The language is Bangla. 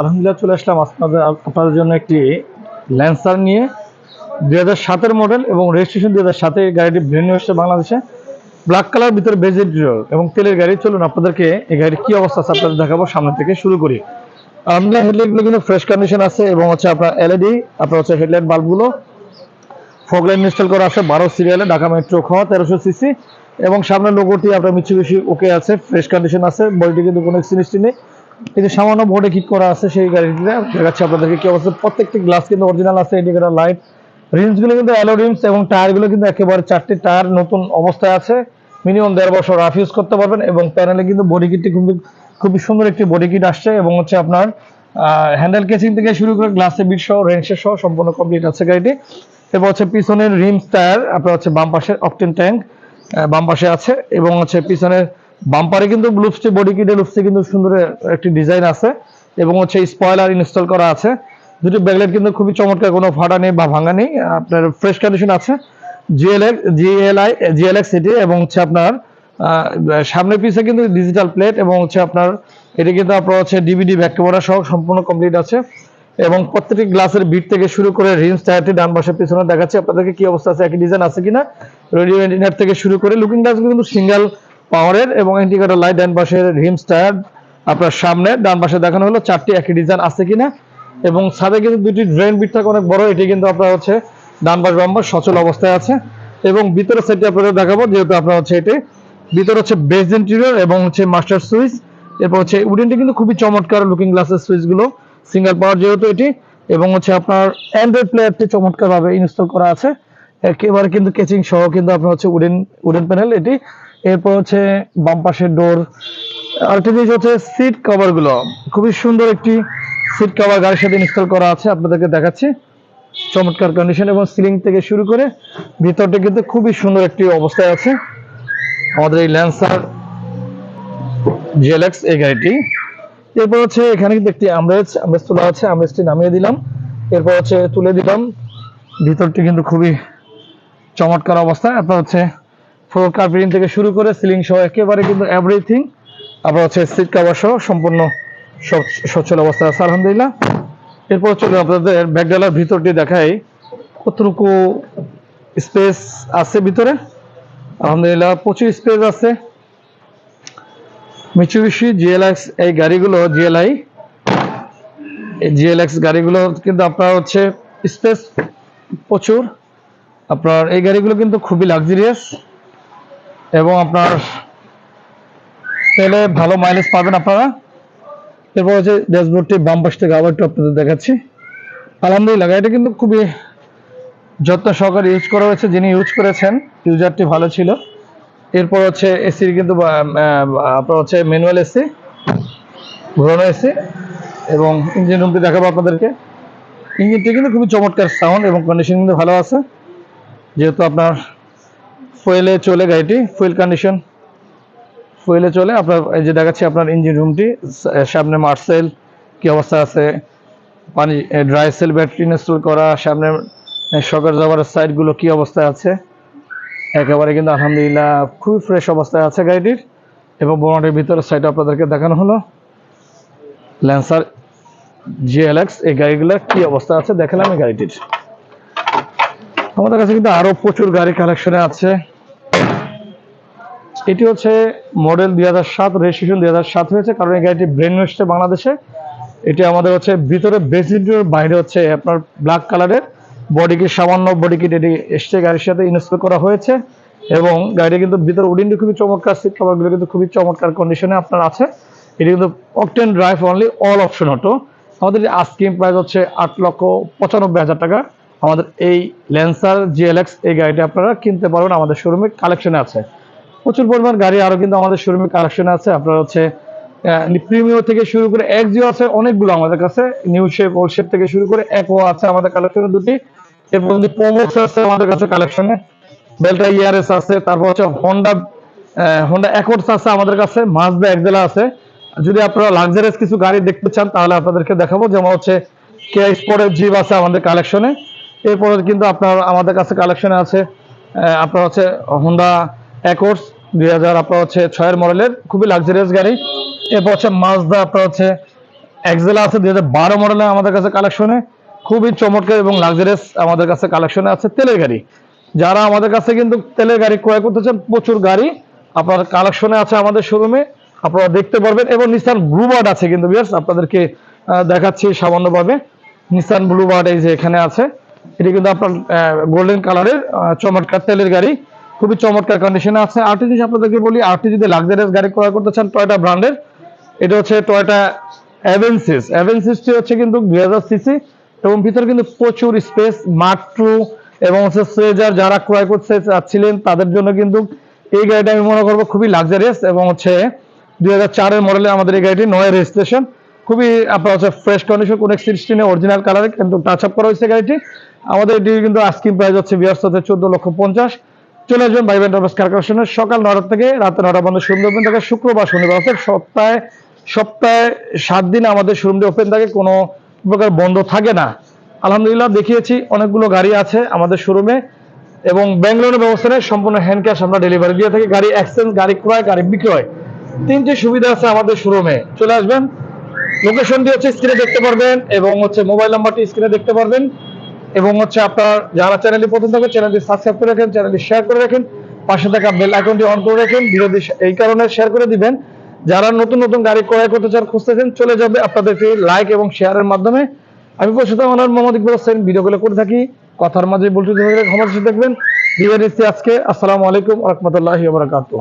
আলহামদুলিল্লাহ, চলে আসলাম আপনাদের জন্য একটি ল্যান্সার নিয়ে। দুই হাজার মডেল এবং রেজিস্ট্রেশন দুই হাজার সাতে গাড়িটি বাংলাদেশে। ব্ল্যাক কালার ভিতরে এবং তেলের গাড়ি। চলুন আপনাদেরকে এই গাড়ির কি অবস্থা আছে আপনাদের দেখাবো, সামনে থেকে শুরু করি। আমরা হেডলাইটগুলো কিন্তু ফ্রেশ কন্ডিশন আছে এবং হচ্ছে আপনার এলইডি আপনার হচ্ছে হেডলাইট বাল্বগুলো ফগলাইন ইনস্টল করা আছে বারো সিরিয়ালে, ঢাকা মেট্রো খ, তেরোশো সিসি। এবং সামনের লোগোটি আপনার মিচুবিশি ওকে আছে ফ্রেশ কন্ডিশন আছে বডিটি কিন্তু কোনো সিনিসটি নেই। কিন্তু সামান্য বোর্ডে কিক করা আছে সেই গাড়িটিতে, দেখাচ্ছি আপনাদেরকে কি অবস্থা। প্রত্যেকটি গ্লাস কিন্তু অরিজিনাল আছে ইন্ডিকেটার লাইট রিমসগুলো কিন্তু অ্যালো রিমস এবং টায়ারগুলো কিন্তু একেবারে চারটি টায়ার নতুন অবস্থায় আছে। মিনিমাম দেড় বছর রাফ ইউজ করতে পারবেন এবং প্যানেলে কিন্তু বডি কিটটি খুবই খুবই সুন্দর একটি বডি কিট আসছে এবং হচ্ছে আপনার হ্যান্ডেল কেসিং থেকে শুরু করে গ্লাসে বিট সহ রেঞ্চের সহ সম্পূর্ণ কমপ্লিট আছে গাড়িটি। এবার হচ্ছে পিছনের রিমস টায়ার আপনার হচ্ছে বাম পাশে অকটেন ট্যাঙ্ক বাম পাশে আছে এবং হচ্ছে পিছনের বাম্পারে কিন্তু লুপসটি বডি কিটে লুপসটি কিন্তু সুন্দর একটি ডিজাইন আছে এবং হচ্ছে স্পয়লার ইনস্টল করা আছে। দুটি ব্যাকলাইট কিন্তু খুবই চমৎকার কোনো ফাটা নেই বা ভাঙা নেই আপনার ফ্রেশ কন্ডিশন আছে। জিএলএক্স জিএলআই জিএলএক্স এটি এবং হচ্ছে আপনার আহ, সামনের পিছে কিন্তু ডিজিটাল প্লেট এবং হচ্ছে আপনার এটি কিন্তু আপনার হচ্ছে ডিভিডি ব্যাক ক্যামেরা সহ সম্পূর্ণ কমপ্লিট আছে। এবং প্রত্যেকটি গ্লাসের বিট থেকে শুরু করে রিমস টায়ারটি ডান পাশে পিছনে দেখাচ্ছে। আপনাদেরকে কি অবস্থা আছে? একই ডিজাইন আছে কিনা? রেডিও ইঞ্জিনিয়ার থেকে শুরু করে লুকিং গ্লাসগুলো কিন্তু সিঙ্গেল পাওয়ারের এবং ইন্ডিকেটর লাইট ডান পাশের রিমস টায়ার আপনার সামনে, ডান পাশে দেখানো হলো চারটি একই ডিজাইন আছে কিনা? এবং ছাদে কিন্তু দুটি ড্রেন বিট থাকে, অনেক বড়। এটি কিন্তু আপনার হচ্ছে ডান পাশ বাম পাশ সচল অবস্থায় আছে। এবং ভিতরে সেটটি আপনাদের দেখাবো, যেহেতু আপনার হচ্ছে এটি। ভিতরে হচ্ছে বেস ইন্টেরিয়র এবং হচ্ছে মাস্টার সুইচ এরপর হচ্ছে উডেনটি কিন্তু খুবই চমৎকার লুকিং গ্লাসের সুইচগুলো সিঙ্গেল পাওয়ার যেহেতু এটি, এবং হচ্ছে আপনার অ্যান্ড্রয়েড প্লেয়ারটি চমৎকার ভাবে ইনস্টল করা আছে। একেবারে কিন্তু কেচিং সহ কিন্তু আপনার হচ্ছে উডেন উডেন প্যানেল এটি। এরপর হচ্ছে বাম পাশের ডোর আরেকটা জিনিস হচ্ছে সিট কভারগুলো। খুবই সুন্দর একটি সিট কভার গাড়ির সাথে ইনস্টল করা আছে, আপনাদেরকে দেখাচ্ছি। চমৎকার কন্ডিশন এবং সিলিং থেকে শুরু করে ভিতরটা কিন্তু খুবই সুন্দর একটি অবস্থায় আছে। আমাদের এই ল্যান্সার জেলেক্স এই গাড়িটি। এরপর হচ্ছে এখানে একটি আমরেজ আমরেজ তোলা আছে, আমরেজটি নামিয়ে দিলাম। এরপর হচ্ছে তুলে দিলাম। ভিতরটি কিন্তু খুবই চমৎকার অবস্থায় আপনার হচ্ছে ফ্লোর কার্পেটিং থেকে শুরু করে সিলিং সহ একেবারে কিন্তু এভরিথিং আপনার হচ্ছে সিট কাভার সহ সম্পূর্ণ সচ্ছল অবস্থা আছে, আলহামদুলিল্লাহ। এরপর চলে আপনাদের ব্যাকডালার ভিতরটি দেখাই, কতটুকু স্পেস আছে ভিতরে? আলহামদুলিল্লাহ, প্রচুর স্পেস আছে। মিচুবিশি জিএলএক্স এই গাড়িগুলো জিএলআই এই জিএলএক্স গাড়িগুলো কিন্তু আপনার হচ্ছে স্পেস প্রচুর। আপনার এই গাড়িগুলো কিন্তু খুবই লাক্সারিয়াস এবং আপনার তেলে ভালো মাইলেজ পাবেন আপনারা। এরপর হচ্ছে ড্যাশবোর্ডটি বাম পাশ থেকে আবার একটু আপনাদের দেখাচ্ছি। আলহামদুলিল্লাহ, গাড়িটা কিন্তু খুবই যত্ন সহকারে ইউজ করা হয়েছে, যিনি ইউজ করেছেন ইউজারটি ভালো ছিল। এরপর হচ্ছে এসির কিন্তু আপনার হচ্ছে ম্যানুয়াল এসি ঘোরানো এসি এবং ইঞ্জিন রুমটি দেখাবো আপনাদেরকে। ইঞ্জিনটি কিন্তু খুবই চমৎকার সাউন্ড এবং কন্ডিশন কিন্তু ভালো আছে। যেহেতু আপনার ফুয়েলে চলে গাড়িটি ফুয়েল কন্ডিশন ফুয়েলে চলে আপনার, এই যে দেখাচ্ছি আপনার ইঞ্জিন রুমটি সামনে মার্সেল কি অবস্থা আছে? পানি ড্রাই সেল ব্যাটারি ইনস্টল করা, সামনে শকার জাবারের সাইডগুলো কি অবস্থায় আছে? একেবারে কিন্তু আলহামদুলিল্লাহ খুবই ফ্রেশ অবস্থায় আছে গাড়িটির এবং বোনাটের ভিতরে সাইড আপনাদেরকে দেখানো হলো। ল্যান্সার জিএলএক্স এই গাড়িগুলোর কি অবস্থা আছে দেখালাম এই গাড়িটির। আমাদের কাছে কিন্তু আরও প্রচুর গাড়ি কালেকশনে আছে। এটি হচ্ছে মডেল দুই হাজার সাত রেজিস্ট্রেশন দুই হাজার সাত হয়েছে, কারণ এই গাড়িটি ব্রেন এসছে বাংলাদেশে। এটি আমাদের হচ্ছে ভিতরে বেসিন্টের বাইরে হচ্ছে আপনার ব্ল্যাক কালারের বডি কিট সামান্য বডি কিট এটি এসছে গাড়ির সাথে ইনস্টল করা হয়েছে এবং গাড়িটি কিন্তু ভিতরে উডিনটি খুবই চমৎকার সিট কভারগুলো কিন্তু খুবই চমৎকার কন্ডিশনে আপনার আছে। এটি কিন্তু octane drive only all option auto আমাদের আস্কিং প্রাইস হচ্ছে আট লক্ষ পঁচানব্বই হাজার টাকা। আমাদের এই ল্যান্সার জিএলএক্স এই গাড়িটি আপনারা কিনতে পারবেন আমাদের শোরুমে কালেকশনে আছে। প্রচুর পরিমাণ গাড়ি আরও কিন্তু আমাদের শোরুমে কালেকশন আছে। আপনার হচ্ছে প্রিমিয়র থেকে শুরু করে এক্সিও আছে, অনেকগুলো আমাদের কাছে। নিউ শেপ ওল্ড শেপ থেকে শুরু করে একো আছে আমাদের কালেকশনে দুটি। এরপর প্রোমোক্স আছে আমাদের কাছে কালেকশনে বেলটা ইয়ারএস আছে, তারপর হচ্ছে হন্ডা হোন্ডা অ্যাকর্ডস আছে আমাদের কাছে মাজদা একজেলা আছে। যদি আপনারা লাক্সারিয়াস কিছু গাড়ি দেখতে চান, তাহলে আপনাদেরকে দেখাবো, যেমন হচ্ছে কে স্পোর্টের জিপ আছে আমাদের কালেকশনে এরপরে কিন্তু আপনার, আমাদের কাছে কালেকশনে আছে আপনার হচ্ছে হন্ডা অ্যাকর্ডস দুই হাজার আপনার হচ্ছে ছয়ের মডেলের, খুবই লাক্সারিয়াস গাড়ি। এরপর হচ্ছে মাজদা আপনার হচ্ছে এক্সেল আছে, দুই বারো মডেলের আমাদের কাছে কালেকশনে খুবই চমৎকার এবং লাক্সারিয়াস আমাদের কাছে কালেকশনে আছে তেলের গাড়ি। যারা আমাদের কাছে কিন্তু তেলের গাড়ি ক্রয় করতে চান, প্রচুর গাড়ি আপনার কালেকশনে আছে আমাদের শোরুমে আপনারা দেখতে পারবেন, এবং নিসান ব্লুবার্ড আছে কিন্তু বিয়ার্স আপনাদেরকে দেখাচ্ছি সামান্যভাবে। নিসান ব্লুবার্ড এই যে এখানে আছে, এটি কিন্তু আপনার গোল্ডেন কালারের চমৎকার তেলের গাড়ি। খুবই চমৎকার কন্ডিশনে আছে। আরটি জিনিস আপনাদেরকে বলি আরটি যদি লাক্সারিয়াস গাড়ি ক্রয় করতে চান টয়টা ব্র্যান্ডের এটা হচ্ছে টয়টা অ্যাভেন্সিস অ্যাভেন্সিসটি হচ্ছে কিন্তু দুই হাজার সিসি এবং ভিতরে কিন্তু প্রচুর স্পেস মাট্রু এবং হচ্ছে সেজার যারা ক্রয় করতে চাচ্ছিলেন, তাদের জন্য কিন্তু এই গাড়িটা আমি মনে করব খুবই লাক্সারিয়াস এবং হচ্ছে দুই হাজার মডেলে আমাদের এই গাড়িটি নয় রেজিস্ট্রেশন খুবই আপনার হচ্ছে ফ্রেশ কন্ডিশন কোন সিক্সটিনে অরিজিনাল কালারে কিন্তু টাচ আপ করা হয়েছে গাড়িটি। আমাদের এটি কিন্তু আস্কিং প্রাইস হচ্ছে বিয়ার সাথে চোদ্দ লক্ষ পঞ্চাশ। চলে আসবেন ভাই ব্যান্ডার্স কার কালেকশনের সকাল নটা থেকে রাত নটা বন্ধ ওপেন থাকে। শুক্রবার শনিবার অর্থাৎ সপ্তাহে সপ্তাহে সাত দিন আমাদের শোরুমটি ওপেন থাকে। কোনো প্রকার বন্ধ থাকে না। আলহামদুলিল্লাহ দেখিয়েছি, অনেকগুলো গাড়ি আছে আমাদের শোরুমে এবং ব্যাংক লোনের ব্যবস্থা নেই। সম্পূর্ণ হ্যান্ড ক্যাশ আমরা ডেলিভারি দিয়ে থাকি। গাড়ি এক্সচেঞ্জ গাড়ি ক্রয়, গাড়ি বিক্রয়। তিনটি সুবিধা আছে আমাদের শোরুমে চলে আসবেন। লোকেশনটি হচ্ছে স্ক্রিনে দেখতে পারবেন এবং হচ্ছে মোবাইল নাম্বারটি স্ক্রিনে দেখতে পারবেন। এবং হচ্ছে আপনার যারা চ্যানেলটি প্রথম থাকে চ্যানেলটি সাবস্ক্রাইব করে রাখেন, চ্যানেলটি শেয়ার করে রাখেন, পাশে থাকা বেল আইকনটি অন করে রাখেন, বিরোধী এই কারণে শেয়ার করে দিবেন। যারা নতুন নতুন গাড়ি ক্রয় করতে চান, খুঁজতেছেন, চলে যাবে আপনাদেরকে লাইক এবং শেয়ারের মাধ্যমে। আমি প্রস্তুত আমার মোহাম্মদ ইকবাল হোসেন ভিডিওগুলো করে থাকি। কথার মাঝে বলতে ক্ষমতা দেখবেন। বিদায় আজকে। আসসালামু আলাইকুম রহমতুল্লাহি বারাকাতুহ।